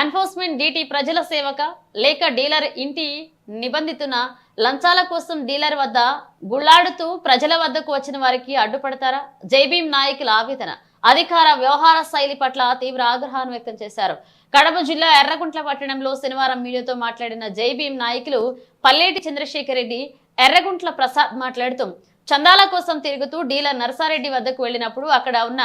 Enforcement DT ప్రజల సేవక లేక dealer ఇంటి నిబంధితున లంచాల కోసం డీలర్ వద్ద గుళ్ళాడుతూ ప్రజల వద్దకు వచ్చిన వారికి అడ్డుపడతారా? జైభీం నాయకుల ఆవేదన. అధికార వ్యవహార శైలి పట్ల తీవ్ర ఆగ్రహాన్ని వ్యక్తం చేశారు. కడప జిల్లా ఎర్రగుంట్ల పట్టణంలో శనివారం మీడియాతో మాట్లాడిన జైభీం నాయకులు పల్లేటి చంద్రశేఖర్ రెడ్డి ఎర్రగుంట్ల ప్రసాద్ మాట్లాడుతూ చందాల కోసం తిరుగుతూ డీలర్ నరసారెడ్డి వద్దకు వెళ్ళినప్పుడు అక్కడ ఉన్న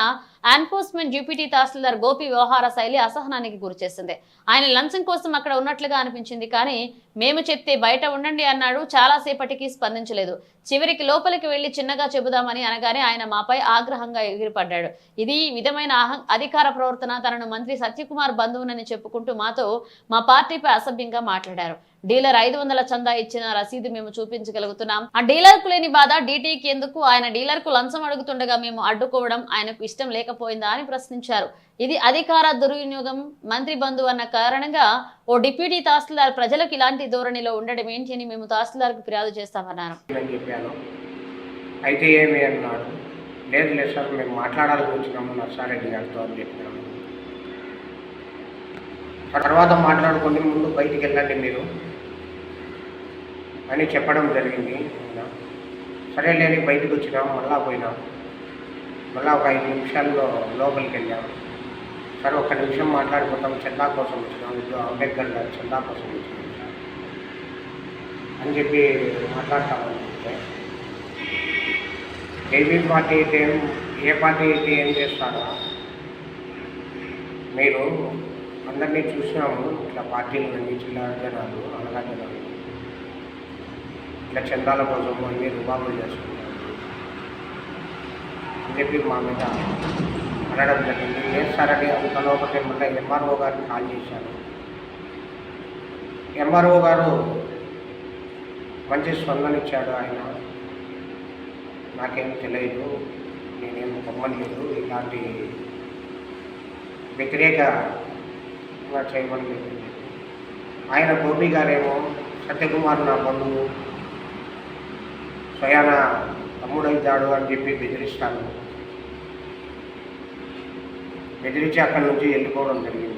ఎన్ఫోర్స్మెంట్ డిప్యూటీ తహసీల్దార్ గోపి వ్యవహార శైలి అసహనానికి గురిచేసింది ఆయన లంచం కోసం అక్కడ ఉన్నట్లుగా అనిపించింది కానీ మేము చెప్తే బయట ఉండండి అన్నాడు చాలాసేపటికి స్పందించలేదు. చివరికి లోపలికి వెళ్ళి చిన్నగా చెబుదామని అనగానే ఆయన మాపై ఆగ్రహంగా ఎగిరిపడ్డాడు. ఇది ఈ విధమైన అధికార ప్రవర్తన తనను మంత్రి సత్యకుమార్ బంధువునని చెప్పుకుంటూ మాతో మా పార్టీపై అసభ్యంగా మాట్లాడారు. డీలర్ ఐదు వందల చందా ఇచ్చిన రసీదు మేము చూపించగలుగుతున్నాం. ఆ డీలర్కు లేని బాధ డీటీకి ఎందుకు? ఆయన డీలర్కు లంచం అడుగుతుండగా మేము అడ్డుకోవడం ఆయనకు ఇష్టం లేకపోయిందా అని ప్రశ్నించారు. ఇది అధికార దుర్వినియోగం. మంత్రి బంధువు అన్న కారణంగా ఓ డిప్యూటీ తహసీల్దార్ ప్రజలకు ఇలాంటి ధోరణిలో ఉండడం ఏంటి అని మేము తహసీల్దార్కు ఫిర్యాదు చేస్తామన్నారు. అయితే ఏమి అన్నాడు? లేదు లేదు సార్ మేము మాట్లాడాలని వచ్చినాము నర్సారెడ్డి గారితో అని చెప్పినాము తర్వాత మాట్లాడుకొని ముందు బయటికి వెళ్ళండి మీరు. అని చెప్పడం జరిగింది. సరే లేని బయటకు వచ్చినాం మళ్ళా పోయినాం. మళ్ళా ఒక ఐదు నిమిషాల్లో లోపలికి వెళ్ళాం. సరే ఒక్క నిమిషం మాట్లాడిపోతాం చందా కోసం వచ్చినాం. ఇప్పుడు అంబేద్కర్ గారు చందా కోసం వచ్చినాం. అని చెప్పి మాట్లాడతామని చెప్తే ఏబీ పార్టీ అయితే ఏ పార్టీ అయితే ఏం చేస్తారో మీరు అందరినీ చూసినాము. ఇట్లా పార్టీలు అన్ని జిల్లా జనాలు అనగా ఇలా చందాల కోసం అన్ని రుబాబులు చేసుకుంటారు. అని చెప్పి మా మీద అనడం జరిగింది. ఏం సార్ అని అంత లోపల ఎంఆర్ఓ గారిని కాల్ చేశాను ఎంఆర్ఓ గారు మంచి స్పందనిచ్చాడు ఆయన. నాకేం తెలియదు. నేనేం పొమ్మలేదు ఇలాంటి వ్యతిరేక చేయమని ఆయన గోపి గారేమో సత్యకుమార్ నా బంధువు. స్వయాన తమ్ముడైతాడు అని చెప్పి బెదిరిస్తాను. బెదిరించి అక్కడి నుంచి వెళ్ళిపోవడం జరిగింది.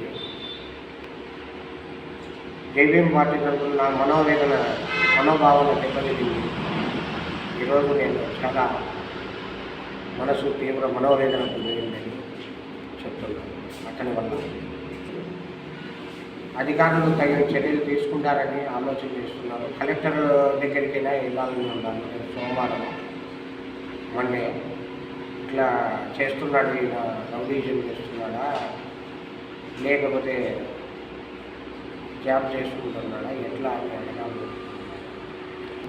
జేబీఎం పార్టీ తరఫున నా మనోవేదన మనోభావన దెబ్బతింది ఈరోజు నేను చాలా మనసు తీవ్ర మనోవేదన పొందిందని చెప్తున్నాను. అతని వల్ల అధికారులు తగిన చర్యలు తీసుకుంటారని ఆలోచన చేస్తున్నారు. కలెక్టర్ దగ్గరికైనా వెళ్ళాలని ఉన్నాను సోమవారం మండే ఇట్లా చేస్తున్నాడు ఈయన రౌడీజన్ చేస్తున్నాడా? లేకపోతే జాబ్ చేసుకుంటున్నాడా? ఎట్లా అని అడగాలి.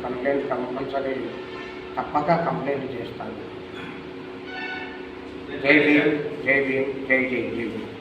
కంప్లైంట్ కంపల్సరీ తప్పక కంప్లైంట్ చేస్తాను. జై భీమ్ జై భీమ్ జై జై జై భీమ్.